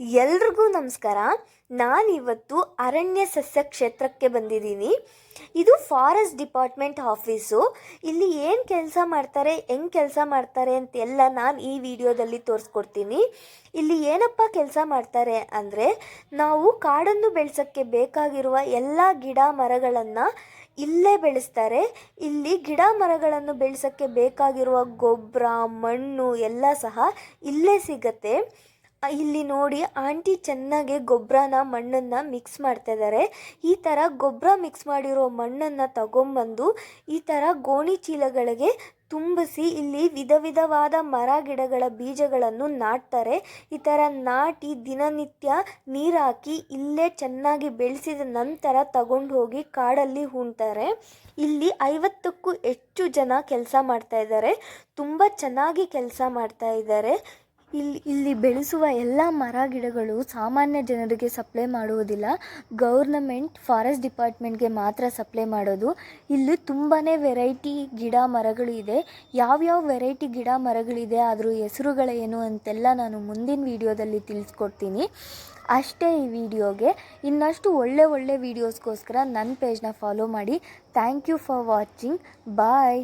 ಎಲ್ರಿಗೂ ನಮಸ್ಕಾರ. ನಾನಿವತ್ತು ಅರಣ್ಯ ಸಸ್ಯ ಕ್ಷೇತ್ರಕ್ಕೆ ಬಂದಿದ್ದೀನಿ. ಇದು ಫಾರೆಸ್ಟ್ ಡಿಪಾರ್ಟ್ಮೆಂಟ್ ಆಫೀಸು. ಇಲ್ಲಿ ಏನು ಕೆಲಸ ಮಾಡ್ತಾರೆ, ಹೆಂಗೆ ಕೆಲಸ ಮಾಡ್ತಾರೆ ಅಂತೆಲ್ಲ ನಾನು ಈ ವಿಡಿಯೋದಲ್ಲಿ ತೋರಿಸ್ಕೊಡ್ತೀನಿ. ಇಲ್ಲಿ ಏನಪ್ಪ ಕೆಲಸ ಮಾಡ್ತಾರೆ ಅಂದರೆ, ನಾವು ಕಾಡನ್ನು ಬೆಳೆಸೋಕ್ಕೆ ಬೇಕಾಗಿರುವ ಎಲ್ಲ ಗಿಡ ಮರಗಳನ್ನು ಇಲ್ಲೇ ಬೆಳೆಸ್ತಾರೆ. ಇಲ್ಲಿ ಗಿಡ ಮರಗಳನ್ನು ಬೆಳೆಸೋಕ್ಕೆ ಬೇಕಾಗಿರುವ ಗೊಬ್ಬರ ಮಣ್ಣು ಎಲ್ಲ ಸಹ ಇಲ್ಲೇ ಸಿಗತ್ತೆ. ಇಲ್ಲಿ ನೋಡಿ ಆಂಟಿ ಚೆನ್ನಾಗಿ ಗೊಬ್ಬರನ ಮಣ್ಣನ್ನು ಮಿಕ್ಸ್ ಮಾಡ್ತಾ ಇದ್ದಾರೆ ಈ ಥರ ಗೊಬ್ಬರ ಮಿಕ್ಸ್ ಮಾಡಿರೋ ಮಣ್ಣನ್ನು ತಗೊಂಬಂದು ಈ ಥರ ಗೋಣಿ ಚೀಲಗಳಿಗೆ ತುಂಬಿಸಿ ಇಲ್ಲಿ ವಿಧ ವಿಧವಾದ ಮರ ಗಿಡಗಳ ಬೀಜಗಳನ್ನು ನಾಟ್ತಾರೆ. ಈ ಥರ ನಾಟಿ ದಿನನಿತ್ಯ ನೀರಾಕಿ ಇಲ್ಲೇ ಚೆನ್ನಾಗಿ ಬೆಳೆಸಿದ ನಂತರ ತಗೊಂಡು ಹೋಗಿ ಕಾಡಲ್ಲಿ ಹೂಣ್ತಾರೆ. ಇಲ್ಲಿ ಐವತ್ತಕ್ಕೂ ಹೆಚ್ಚು ಜನ ಕೆಲಸ ಮಾಡ್ತಾ ಇದ್ದಾರೆ ತುಂಬ ಚೆನ್ನಾಗಿ ಕೆಲಸ ಮಾಡ್ತಾ ಇದ್ದಾರೆ ಇಲ್ಲಿ ಇಲ್ಲಿ ಬೆಳೆಸುವ ಎಲ್ಲ ಮರ ಗಿಡಗಳು ಸಾಮಾನ್ಯ ಜನರಿಗೆ ಸಪ್ಲೈ ಮಾಡುವುದಿಲ್ಲ. ಗೌರ್ನಮೆಂಟ್ ಫಾರೆಸ್ಟ್ ಡಿಪಾರ್ಟ್ಮೆಂಟ್ಗೆ ಮಾತ್ರ ಸಪ್ಲೈ ಮಾಡೋದು. ಇಲ್ಲಿ ತುಂಬಾ ವೆರೈಟಿ ಗಿಡ ಮರಗಳು ಇದೆ. ಯಾವ್ಯಾವ ವೆರೈಟಿ ಗಿಡ ಮರಗಳಿದೆ, ಅದರ ಹೆಸರುಗಳೇನು ಅಂತೆಲ್ಲ ನಾನು ಮುಂದಿನ ವಿಡಿಯೋದಲ್ಲಿ ತಿಳಿಸ್ಕೊಡ್ತೀನಿ. ಅಷ್ಟೇ ಈ ವಿಡಿಯೋಗೆ. ಇನ್ನಷ್ಟು ಒಳ್ಳೆ ಒಳ್ಳೆ ವೀಡಿಯೋಸ್ಗೋಸ್ಕರ ನನ್ನ ಪೇಜ್ನ ಫಾಲೋ ಮಾಡಿ. Thank you for watching bye